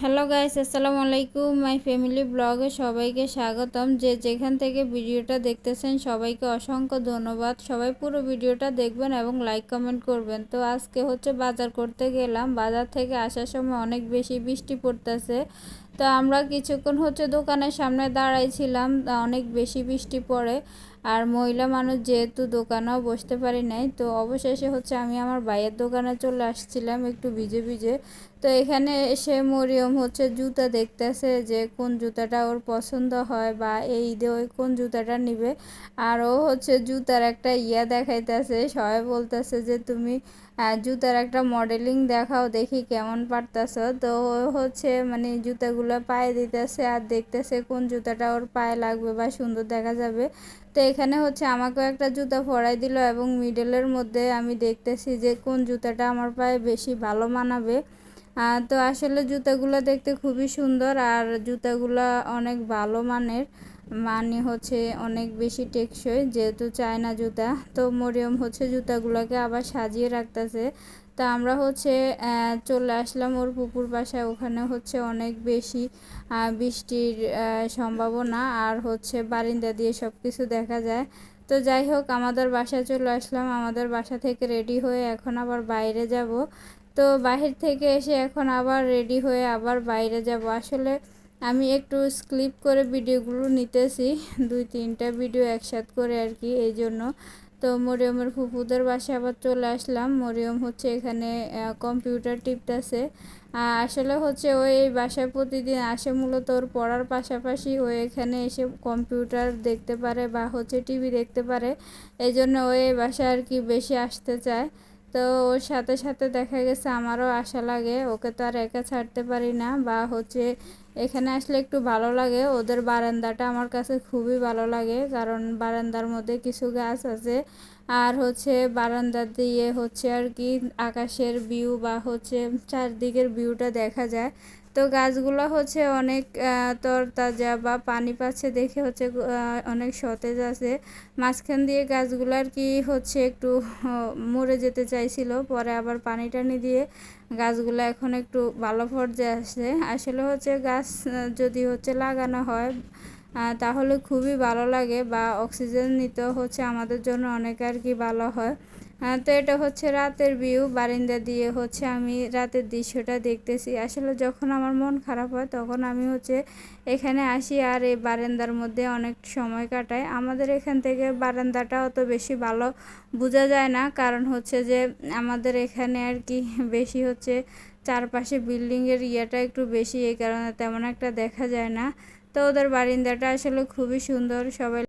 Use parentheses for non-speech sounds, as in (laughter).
Hello guys, আসসালামু আলাইকুম। My family ব্লগে সবাইকে স্বাগতম। যে যেখান থেকে ভিডিওটা দেখতেছেন, সবাইকে অসংখ্য ধন্যবাদ। সবাই পুরো ভিডিওটা দেখবেন এবং লাইক কমেন্ট করবেন। তো আজকে হচ্ছে বাজার করতে গেলাম। বাজার থেকে আসার সময় অনেক বেশি বৃষ্টি পড়তেছে। তো আমরা কিছুক্ষণ হচ্ছে দোকানের সামনে দাঁড়াইছিলাম অনেক বেশি বৃষ্টি পড়ে। আর মহিলা মানুষ যেহেতু দোকানেও বসতে পারি নাই, তো অবশেষে হচ্ছে আমি আমার ভাইয়ের দোকানে চলে আসছিলাম একটু ভিজে ভিজে। তো এখানে এসে মরিয়ম হচ্ছে জুতা দেখতেছে যে কোন জুতাটা ওর পছন্দ হয় বা এই ঈদে ওই কোন জুতাটা নিবে। আর ও হচ্ছে জুতার একটা ইয়া দেখাইতেছে, সবাই বলতেছে যে তুমি জুতার একটা মডেলিং দেখাও দেখি কেমন পারতাছ। তো হচ্ছে মানে জুতাগুলো পায়ে দিতেছে আর দেখতেছে কোন জুতাটা ওর পায়ে লাগবে বা সুন্দর দেখা যাবে। তো এখানে হচ্ছে আমাকেও একটা জুতা পরাই দিল এবং মিডলের মধ্যে আমি দেখতেছি যে কোন জুতাটা আমার পায়ে বেশি ভালো মানাবে। তো আসলে জুতাগুলো দেখতে খুবই সুন্দর আর জুতাগুলো অনেক ভালো মানের মানে হচ্ছে অনেক বেশি টেকসই যেহেতু চায়না জুতা। তো মরিয়ম হচ্ছে জুতাগুলোকে আবার সাজিয়ে রাখতেছে। তা আমরা হচ্ছে চলে আসলাম ওর পুকুর বাসায়। ওখানে হচ্ছে অনেক বেশি বৃষ্টির সম্ভাবনা আর হচ্ছে বারিন্দা দিয়ে সব কিছু দেখা যায়। তো যাই হোক, আমাদের বাসায় চলে আসলাম। আমাদের বাসা থেকে রেডি হয়ে এখন আবার বাইরে যাব। তো বাহির থেকে এসে এখন আবার রেডি হয়ে আবার বাইরে যাব। আসলে আমি একটু স্ক্লিপ করে ভিডিওগুলো নিতেছি। দুই তিনটা ভিডিও একসাথ করে আর কি, এই জন্য। তো মরিয়মের ফুপুদের বাসায় আবার চলে আসলাম। মরিয়ম হচ্ছে এখানে কম্পিউটার টিপতেছে। আসলে হচ্ছে ওই এই বাসায় প্রতিদিন আসে মূলত ওর পড়ার পাশাপাশি। ও এখানে এসে কম্পিউটার দেখতে পারে বা হচ্ছে টিভি দেখতে পারে। এই জন্য ওই বাসায় আর কি বেশি আসতে চায়। তো ওর সাথে সাথে দেখা গেছে আমারও আশা লাগে, ওকে তো আর একা ছাড়তে পারি না। বা হচ্ছে এখানে আসলে একটু ভালো লাগে, ওদের বারান্দাটা আমার কাছে খুবই ভালো লাগে, কারণ বারান্দার মধ্যে কিছু গাছ আছে। আর হচ্ছে বারান্দা দিয়ে হচ্ছে আর কি আকাশের ভিউ বা হচ্ছে চারদিকের ভিউটা দেখা যায়। তো গাছগুলো হচ্ছে অনেক তরতাজা বা পানি পাচ্ছে দেখে হচ্ছে অনেক সতেজ আছে। মাঝখান দিয়ে গাছগুলো আর কি হচ্ছে একটু মরে যেতে চাইছিল। পরে আবার পানি টানি দিয়ে গাছগুলো এখন একটু ভালো পর্যায়ে আসছে। আসলে হচ্ছে গাছ যদি হচ্ছে লাগানো হয় তাহলে খুবই ভালো লাগে বা অক্সিজেন নিতেও হচ্ছে আমাদের জন্য অনেক আর কি ভালো হয়। তো এটা হচ্ছে রাতের ভিউ বারিন্দা দিয়ে হচ্ছে আমি রাতের দৃশ্যটা দেখতেছি। আসলে যখন আমার মন খারাপ হয়, তখন আমি হচ্ছে এখানে আসি আর এই বারান্দার মধ্যে অনেক সময় কাটাই। আমাদের এখান থেকে বারান্দাটা অত বেশি ভালো বোঝা যায় না, কারণ হচ্ছে যে আমাদের এখানে আর কি (laughs) বেশি হচ্ছে চারপাশে বিল্ডিংয়ের ইয়েটা একটু বেশি, এই কারণে তেমন একটা দেখা যায় না। তো ওদের বারিন্দাটা আসলে খুবই সুন্দর, সবাই